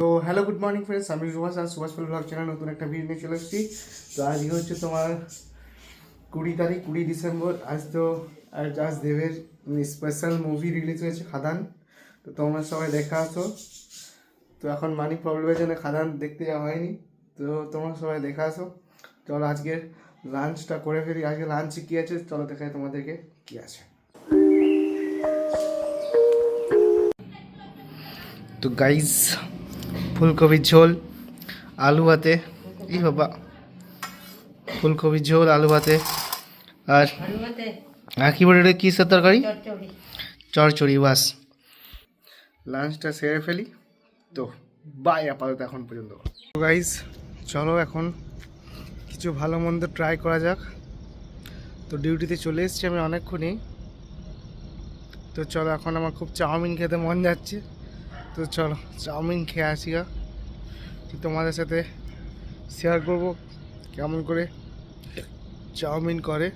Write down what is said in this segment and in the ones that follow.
তো hello good morning friends আমি সুভাষ, আর সুভাষ ফুল ব্লগ চ্যানেল নতুন একটা ভিডিও নিয়ে চলে এসেছি। তো আজকে হচ্ছে তোমার কুড়ি তারিখ, কুড়ি ডিসেম্বর, আজ তো আজ দেবের স্পেশাল মুভি রিলিজ হয়েছে, খাদান। তো তোমরা সবাই দেখা আসো। তো এখন মানি প্রবলেমের জন্য খাদান দেখতে যাওয়া হয়নি। তো তোমরা সবাই দেখা আসো। চলো আজকে লাঞ্চটা করে ফেলি। আজকে লাঞ্চে কী আছে? চলো দেখাই তোমাদেরকে কী আছে। তো গাইজ ফুলকপির ঝোল আলু ভাতে। ই বাবা ফুলকপির ঝোল আলু ভাতে। আর আর কি বলে এটা? কিসের তরকারি? চড়চড়ি বাস। লাঞ্চটা সেরে ফেলি। তো বাই আপাতত এখন পর্যন্ত। গাইজ চলো এখন কিছু ভালো মন্দ ট্রাই করা যাক। তো ডিউটিতে চলে এসেছি আমি অনেকক্ষণই। তো চলো এখন আমার খুব চাউমিন খেতে মন যাচ্ছে। তো চলো চাউমিন খেয়ে আসি গা। তো তোমাদের সাথে শেয়ার করব কেমন করে চাউমিন করে।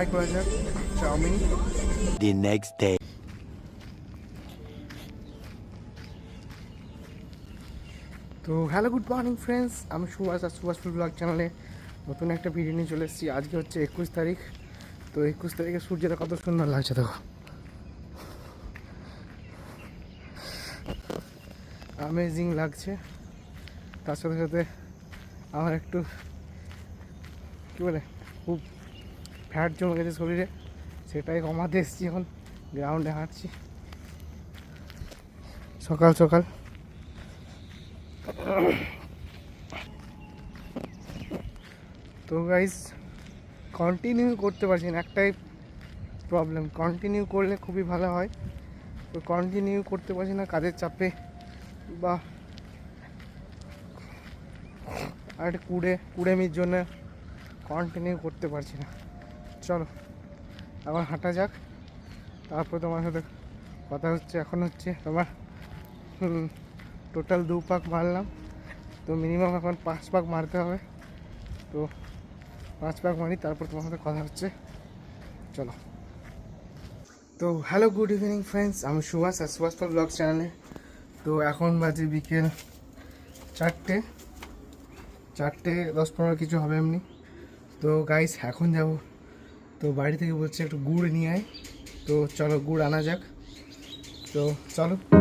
ট্রাই করা যাক chow mein. The next day. তো হ্যালো গুড মর্নিং ফ্রেন্ডস আমি সুভাষ আর সুভাষ ফুল ব্লগ চ্যানেলে নতুন একটা ভিডিও নিয়ে চলে এসেছি। আজকে হচ্ছে একুশ তারিখ। তো একুশ তারিখে সূর্যটা কত সুন্দর লাগছে দেখো। অ্যামেজিং লাগছে। তার সাথে সাথে আমার একটু কী বলে খুব ফ্যাট জমে গেছে শরীরে, সেটাই কমাতে এসেছি এখন গ্রাউন্ডে হাঁটছি। সকাল সকাল। তো গাইজ কন্টিনিউ করতে পারছি না, একটাই প্রবলেম কন্টিনিউ করলে খুবই ভালো হয়। তো কন্টিনিউ করতে পারছি না কাজের চাপে, বা আর কুড়ে, কুড়েমির জন্য কন্টিনিউ করতে পারছি না। চলো, আবার হাঁটা যাক। তারপর তোমার সাথে কথা হচ্ছে, এখন হচ্ছে তোমার টোটাল দু পাক মারলাম। তো মিনিমাম এখন পাঁচ পাক মারতে হবে। তো পাঁচ পাক মারি, তারপর তোমার সাথে কথা হচ্ছে। চলো। তো হ্যালো গুড ইভিনিং ফ্রেন্ডস আমি সুভাষ, আর সুভাষ পাল ব্লগ চ্যানেলে তো এখন বাজে বিকেল চারটে। চারটে, দশ পনেরো কিছু হবে এমনি। তো গাইস এখন যাব। তো বাড়ি থেকে বলছে একটু গুড় নিয়ে আয়। তো চলো গুড় আনা যাক। তো চলো। গুড় আনা যাক